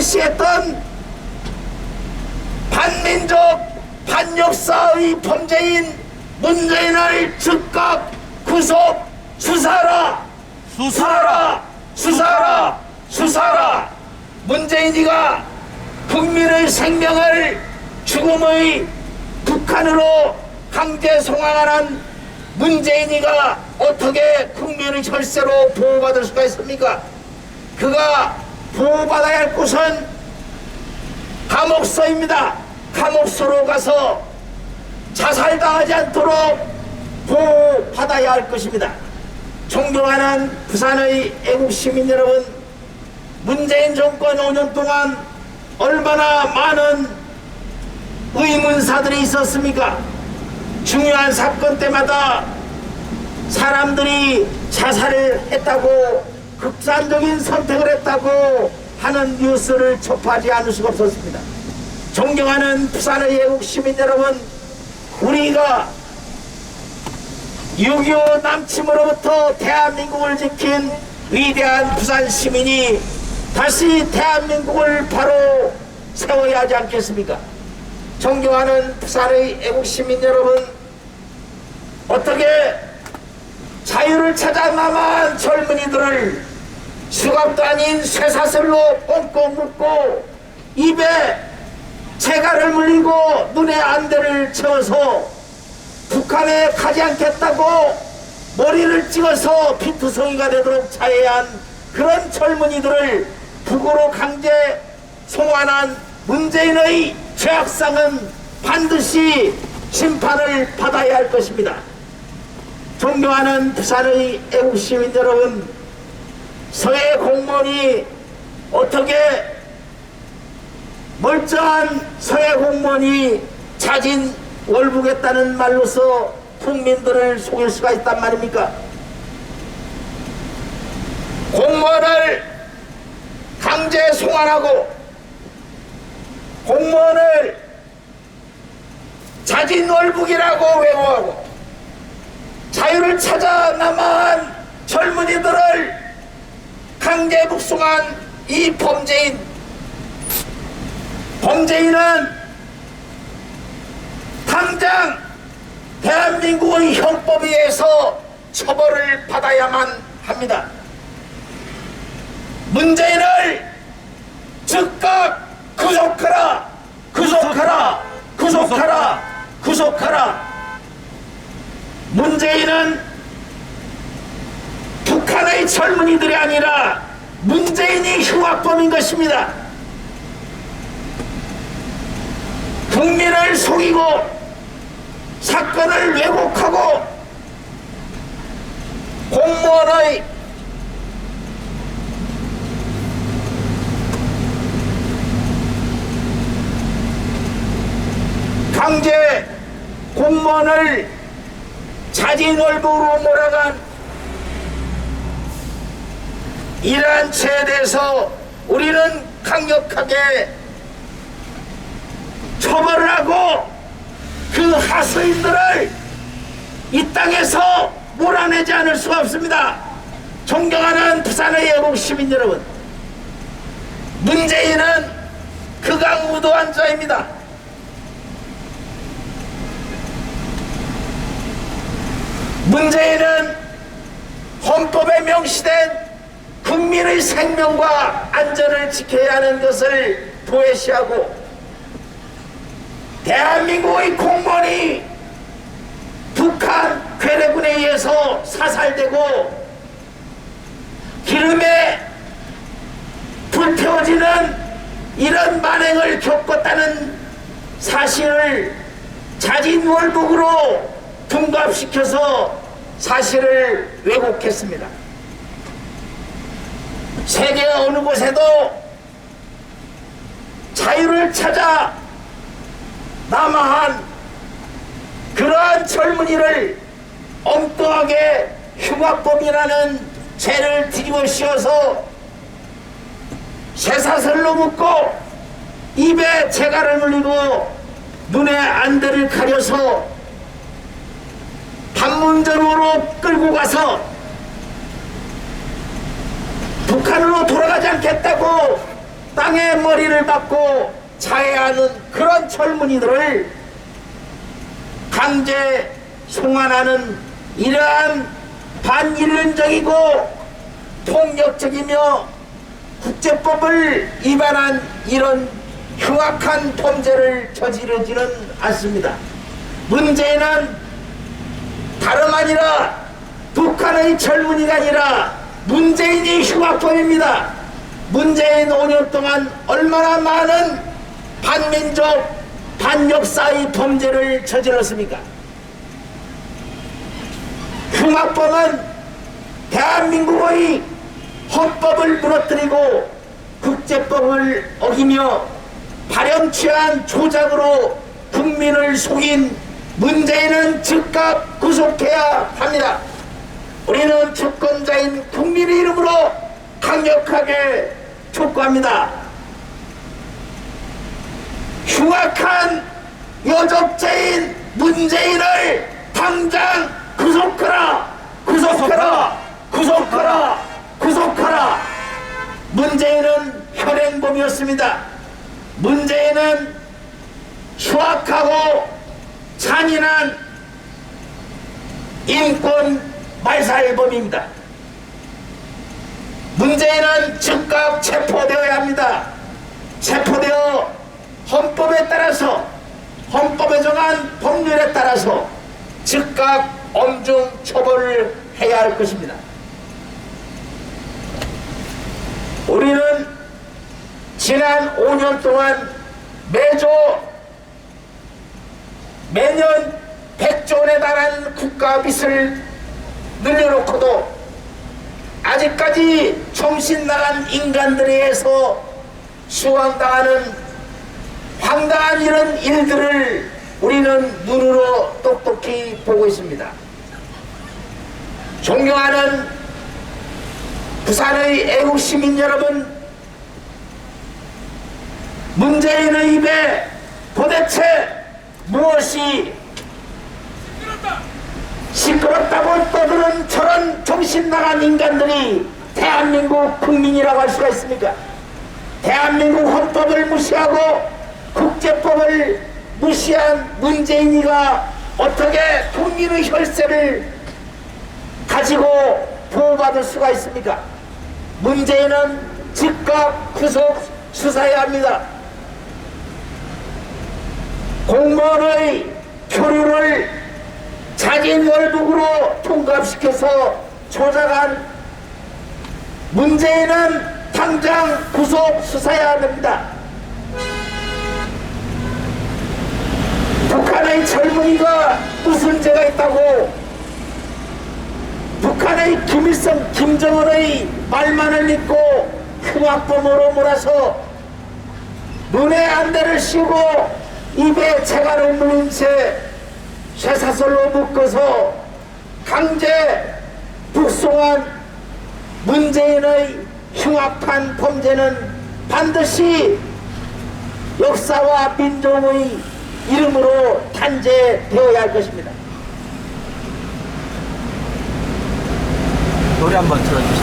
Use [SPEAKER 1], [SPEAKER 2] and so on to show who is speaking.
[SPEAKER 1] 도외시했던 반민족 반역사의 범죄인 문재인을 즉각 구속 수사라. 수사라. 수사라. 수사라. 문재인이가 국민의 생명을 죽음의 북한으로 강제 송환하는 문재인이가 어떻게 국민의 절세로 보호받을 수가 있습니까? 그가 보호받아야 할 곳은 감옥서입니다. 감옥서로 가서 자살당하지 않도록 보호받아야 할 것입니다. 존경하는 부산의 애국 시민 여러분, 문재인 정권 5년 동안 얼마나 많은 의문사들이 있었습니까? 중요한 사건 때마다 사람들이 자살을 했다고 극단적인 선택을 했다고 하는 뉴스를 접하지 않을 수가 없었습니다. 존경하는 부산의 애국 시민 여러분, 우리가 6.25 남침으로부터 대한민국을 지킨 위대한 부산 시민이 다시 대한민국을 바로 세워야 하지 않겠습니까? 존경하는 부산의 애국 시민 여러분, 어떻게 자유를 찾아 남한 젊은이들을 수갑도 아닌 쇠사슬로 꽁꽁 묶고 입에 재갈을 물리고 눈에 안대를 채워서 북한에 가지 않겠다고 머리를 찍어서 피투성이가 되도록 자해한 그런 젊은이들을 북으로 강제 송환한 문재인의 죄악상은 반드시 심판을 받아야 할 것입니다. 존경하는 부산의 애국 시민 여러분, 서해 공무원이 어떻게 멀쩡한 서해 공무원이 자진 월북했다는 말로서 국민들을 속일 수가 있단 말입니까? 공무원을 강제 송환하고 공무원을 자진 월북이라고 외모하고 자유를 찾아 남한 젊은이들을 강제 북송한 이 범죄인 범죄인은 당장 대한민국의 형법에 의해서 처벌을 받아야만 합니다. 문재인을 즉각 구속하라! 구속하라! 구속하라! 구속하라! 문재인은 북한의 젊은이들이 아니라 문재인이 흉악범인 것입니다. 국민을 속이고 사건을 왜곡하고 공무원의 강제 공무원을 자진월북으로 몰아간 이러한 죄에 대해서 우리는 강력하게 처벌을 하고 그 하수인들을 이 땅에서 몰아내지 않을 수가 없습니다. 존경하는 부산의 애국 시민 여러분, 문재인은 극악무도한 자입니다. 문재인은 헌법에 명시된 국민의 생명과 안전을 지켜야 하는 것을 도외시하고 대한민국의 공무원이 북한 괴뢰군에 의해서 사살되고 기름에 불태워지는 이런 만행을 겪었다는 사실을 자진월북으로 둔갑시켜서 사실을 왜곡했습니다. 세계 어느 곳에도 자유를 찾아 남아한 그러한 젊은이를 엉뚱하게 흉악범이라는 죄를 뒤집어 씌워서 쇠사슬로 묶고 입에 재갈을 물리고 눈에 안대를 가려서 판문점으로 끌고 가서 북한으로 돌아가지 않겠다고 땅에 머리를 박고 자해하는 그런 젊은이들을 강제 송환하는 이러한 반인륜적이고 폭력적이며 국제법을 위반한 이런 흉악한 범죄를 저지르지는 않습니다. 문제는 다름 아니라 북한의 젊은이가 아니라 문재인이 흉악범입니다. 문재인 5년 동안 얼마나 많은 반민족, 반역사의 범죄를 저질렀습니까? 흉악범은 대한민국의 헌법을 무너뜨리고 국제법을 어기며 발연취한 조작으로 국민을 속인 문재인은 즉각 구속해야 합니다. 우리는 주권자인 국민의 이름으로 강력하게 촉구합니다. 흉악한 여적죄인 문재인을 당장 구속하라! 구속하라! 구속하라! 구속하라! 문재인은 현행범이었습니다. 문재인은 흉악하고 잔인한 인권 말살범입니다. 문재인은 즉각 체포되어야 합니다. 체포되어 헌법에 따라서 헌법에 정한 법률에 따라서 즉각 엄중 처벌을 해야 할 것입니다. 우리는 지난 5년 동안 매조 매년 100조 원에 달하는 국가 빚을 늘려놓고도 아직까지 정신 나간 인간들에 의해서 수왕당하는 황당한 이런 일들을 우리는 눈으로 똑똑히 보고 있습니다. 존경하는 부산의 애국 시민 여러분, 문재인의 입에 도대체 무엇이 시끄럽다고 떠드는 저런 정신 나간 인간들이 대한민국 국민이라고 할 수가 있습니까? 대한민국 헌법을 무시하고 국제법을 무시한 문재인이가 어떻게 국민의 혈세를 가지고 보호받을 수가 있습니까? 문재인은 즉각 구속 수사해야 합니다. 공무원의 표류를 자진 월북으로 통합시켜서 조작한 문재인은 당장 구속 수사해야 됩니다. 북한의 젊은이가 무슨 죄가 있다고 북한의 김일성, 김정은의 말만을 믿고 흉악범으로 몰아서 눈에 안대를 씌우고 입에 재갈을 물린 채 쇠사슬로 묶어서 강제 북송한 문재인의 흉악한 범죄는 반드시 역사와 민족의 이름으로 탄재되어야 할 것입니다.
[SPEAKER 2] 노래 한번 틀어주세요.